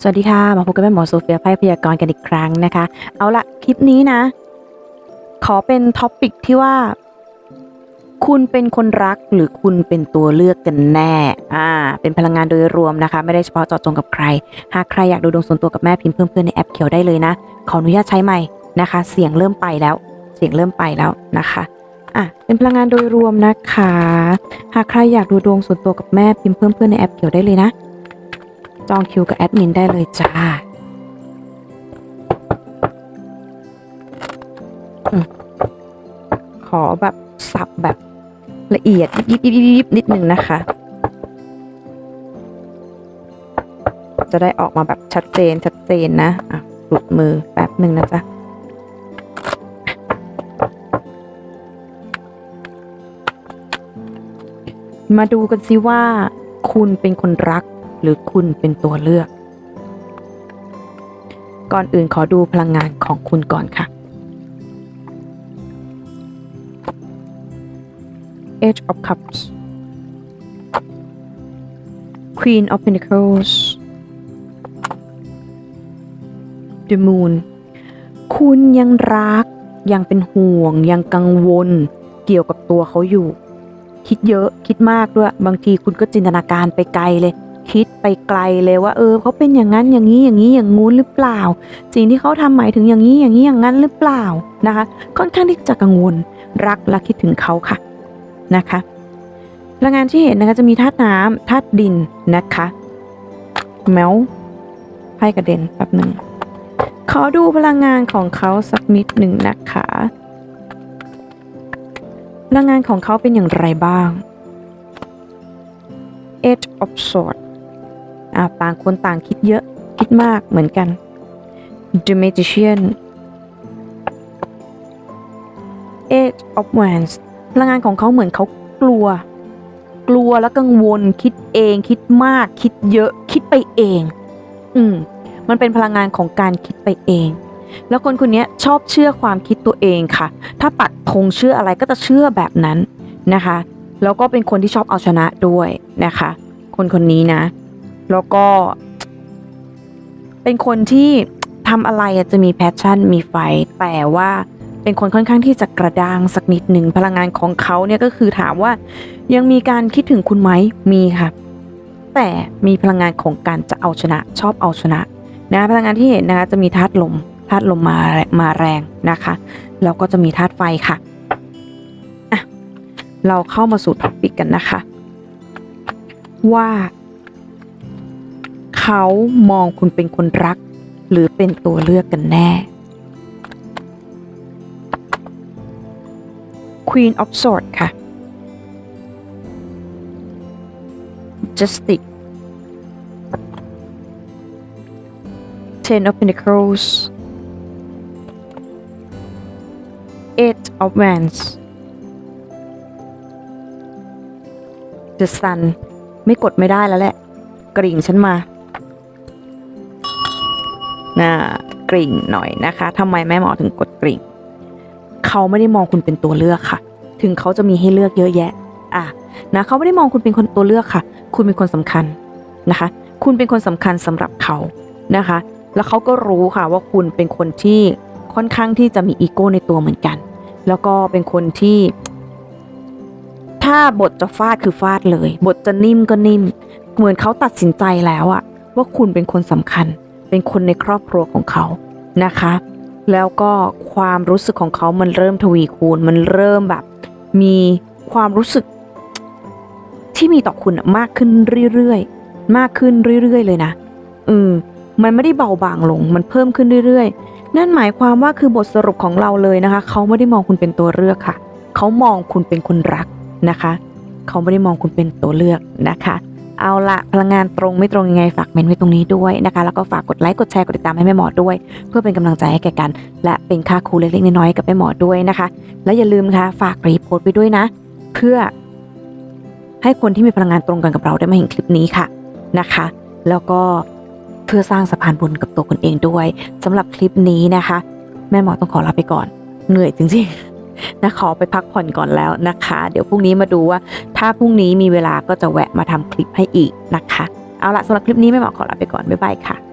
สวัสดีค่ะ มาพบกับแม่หมอโซเฟียไพ่พยากรณ์กันอีกครั้งนะคะ เอาละคลิปนี้นะ ขอเป็นท็อปิกที่ว่า คุณเป็นคนรักหรือคุณเป็นตัวเลือกกันแน่ อ่า เป็นพลังงานโดยรวมนะคะ ไม่ได้เฉพาะเจาะจงกับใคร หากใครอยากดูดวงส่วนตัวกับแม่พิมพ์เพิ่มเพื่อนในแอปเขียวได้เลยนะ ขออนุญาตใช้ใหม่นะคะ เสียงเริ่มไปแล้ว เสียงเริ่มไปแล้วนะคะอะเป็นพลังงานโดยรวมนะคะ หากใครอยากดูดวงส่วนตัวกับแม่พิมพ์เพิ่มเพื่อนในแอปเขียวได้เลยนะ จองคิวกับแอดมินได้เลยจ้าอขอแบบสับแบบละเอียดยิบยิบยิบยิบยิบนิดนึงนะคะ จะได้ออกมาแบบชัดเจนชัดเจนนะอะหลุดมือแป๊บหนึ่งนะจ๊ะมาดูกันสิว่าคุณเป็นคนรัก หรือคุณเป็นตัวเลือก ก่อนอื่นขอดูพลังงานของคุณก่อนค่ะ Age of Cups Queen of Pentacles The Moon คุณยังรัก ยังเป็นห่วง ยังกังวล เกี่ยวกับตัวเขาอยู่ คิดเยอะคิดมากด้วย บางทีคุณก็จินตนาการไปไกลเลย คิดไปไกลเลยว่า เออเขาเป็นอย่างนั้นอย่างนี้อย่างนี้อย่างงู้นหรือเปล่า สิ่งที่เขาทำหมายถึงอย่างนี้อย่างนี้อย่างนั้นหรือเปล่านะคะ ค่อนข้างที่จะกังวลรักและคิดถึงเขาค่ะนะคะพลังงานที่เห็นนะคะจะมีธาตุน้ำธาตุดินนะคะแมวไพ่กระเด็นแป๊บหนึ่งขอดูพลังงานของเขาสักนิดหนึ่งนะคะพลังงานของเขาเป็นอย่างไรบ้าง Eight of Swords อ่าต่างคนต่างคิดเยอะคิดมากเหมือนกัน The Magician Eight of Wands พลังงานของเขาเหมือนเขากลัว กลัวและกังวล คิดเอง คิดมาก คิดเยอะ คิดไปเอง อืม มันเป็นพลังงานของการคิดไปเอง แล้วคนคนนี้ชอบเชื่อความคิดตัวเองค่ะ ถ้าปักธงเชื่ออะไรก็จะเชื่อแบบนั้นนะคะ แล้วก็เป็นคนที่ชอบเอาชนะด้วยนะคะ คนคนนี้นะ แล้วก็ เป็นคนที่ทำอะไรจะมีแพชชั่นมีไฟ แต่ว่าเป็นคนค่อนข้างที่จะกระด้างสักนิดหนึ่งพลังงานของเขาเนี่ยก็คือถามว่ายังมีการคิดถึงคุณไหมมีค่ะ แต่มีพลังงานของการจะเอาชนะ ชอบเอาชนะนะพลังงานที่เห็นนะคะจะมีธาตุลมธาตุลมมามาแรงนะคะแล้วก็จะมีธาตุไฟค่ะอะเราเข้ามาสู่ท็อปิกกันนะคะ ว่า เขามองคุณเป็นคนรัก หรือเป็นตัวเลือกกันแน่ Queen of Swords ค่ะ Justice Ten of Pentacles Eight of Wands The Sun ไม่กดไม่ได้แล้วแหละ กริ่งฉันมาน่า กริ่งหน่อยนะคะทำไมแม่หมอถึงกดกริ่ง เขาไม่ได้มองคุณเป็นตัวเลือกค่ะ ถึงเขาจะมีให้เลือกเยอะแยะ อะนะเขาไม่ได้มองคุณเป็นคนตัวเลือกค่ะ คุณเป็นคนสำคัญนะคะ คุณเป็นคนสำคัญสำหรับเขานะคะ แล้วเขาก็รู้ค่ะว่าคุณเป็นคนที่ค่อนข้างที่จะมีอีโก้ในตัวเหมือนกัน แล้วก็เป็นคนที่ ถ้าบทจะฟาดคือฟาดเลย บทจะนิ่มก็นิ่ม เหมือนเขาตัดสินใจแล้วอะว่าคุณเป็นคนสำคัญ เป็นคนในครอบครัวของเขานะคะ แล้วก็ความรู้สึกของเขามันเริ่มทวีคูณ มันเริ่มแบบ มีความรู้สึกที่มีต่อคุณอะมากขึ้นเรื่อยๆ มากขึ้นเรื่อยๆ เลยนะอืมมันไม่ได้เบาบางลง มันเพิ่มขึ้นเรื่อยๆ นั่นหมายความว่าคือบทสรุปของเราเลยนะคะ เขาไม่ได้มองคุณเป็นตัวเลือกค่ะ เขามองคุณเป็นคนรักนะคะ เขาไม่ได้มองคุณเป็นตัวเลือกนะคะ เอาละพลังงานตรงไม่ตรงยังไงฝากเมนไว้ตรงนี้ด้วยนะคะ แล้วก็ฝากกดไลค์กดแชร์กดติดตามให้แม่หมอด้วย เพื่อเป็นกำลังใจให้แก่กัน และเป็นค่าครูเล็กๆน้อยๆกับแม่หมอด้วยนะคะ และอย่าลืมนะคะฝากรีโพสต์ไปด้วยนะ เพื่อ ให้คนที่มีพลังงานตรงกันกับเราได้มาเห็นคลิปนี้ค่ะนะคะ แล้วก็เพื่อสร้างสะพานบุญกับตัวคนเองด้วยสำหรับคลิปนี้นะคะ แม่หมอต้องขอลาไปก่อน เหนื่อยจริงๆ นะขอไปพักผ่อนก่อนแล้วนะคะ เดี๋ยวพรุ่งนี้มาดูว่า ถ้าพรุ่งนี้มีเวลาก็จะแวะมาทำคลิปให้อีกนะคะ เอาละสำหรับคลิปนี้ไม่หมอขอลาไปก่อน บ๊ายบายค่ะ